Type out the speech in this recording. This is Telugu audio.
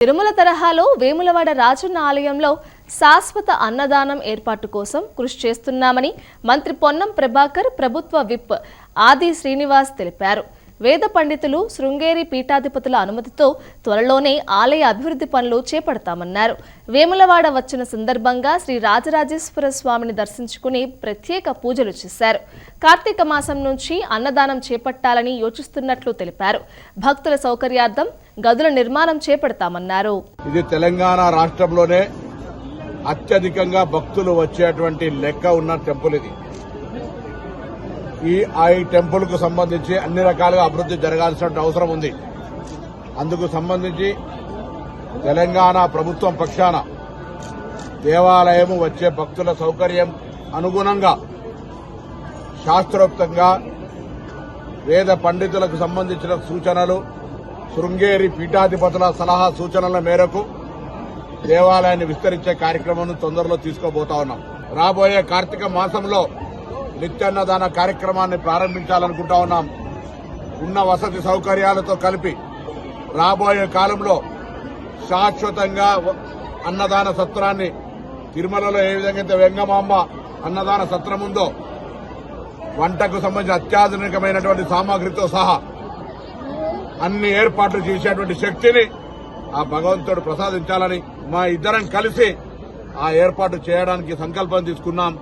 తిరుమల తరహాలో వేములవాడ రాజన్న ఆలయంలో శాశ్వత అన్నదానం ఏర్పాటు కోసం కృషి చేస్తున్నామని మంత్రి పొన్నం ప్రభాకర్ ప్రభుత్వ విప్ ఆది శ్రీనివాస్ తెలిపారు. వేద పండితులు శృంగేరి పీఠాధిపతుల అనుమతితో త్వరలోనే ఆలయ అభివృద్ధి పనులు చేపడతామన్నారు. వేములవాడ వచ్చిన సందర్భంగా శ్రీ రాజరాజేశ్వర స్వామిని దర్శించుకుని ప్రత్యేక పూజలు చేశారు. కార్తీక మాసం నుంచి అన్నదానం చేపట్టాలని యోచిస్తున్నట్లు తెలిపారు. భక్తుల సౌకర్యార్థం గదుల నిర్మాణం చేపడతామన్నారు. ఇది తెలంగాణ రాష్ట్రంలోనే అత్యధికంగా భక్తులు వచ్చేటువంటి లెక్క ఉన్న టెంపుల్ ఇది. ఈ ఆ ఈ టెంపుల్కు సంబంధించి అన్ని రకాలుగా అభివృద్ధి జరగాల్సిన అవసరం ఉంది. అందుకు సంబంధించి తెలంగాణ ప్రభుత్వం పక్షాన దేవాలయము వచ్చే భక్తుల సౌకర్యం అనుగుణంగా శాస్త్రోక్తంగా వేద పండితులకు సంబంధించిన సూచనలు శృంగేరి పీఠాధిపతుల సలహా సూచనల మేరకు దేవాలయాన్ని విస్తరించే కార్యక్రమం తొందరలో తీసుకోబోతా ఉన్నాం. రాబోయే కార్తీక మాసంలో నిత్యాన్నదాన కార్యక్రమాన్ని ప్రారంభించాలనుకుంటా ఉన్నాం. ఉన్న వసతి సౌకర్యాలతో కలిపి రాబోయే కాలంలో శాశ్వతంగా అన్నదాన సత్రాన్ని తిరుమలలో ఏ విధంగా అయితే వెంగమాంబ అన్నదాన సత్రం ఉందో వంటకు సంబంధించిన అత్యాధునికమైనటువంటి సామాగ్రితో సహా అన్ని ఏర్పాట్లు చేసేటువంటి శక్తిని ఆ భగవంతుడు ప్రసాదించాలని మా ఇద్దరం కలిసి ఆ ఏర్పాటు చేయడానికి సంకల్పం తీసుకున్నాం.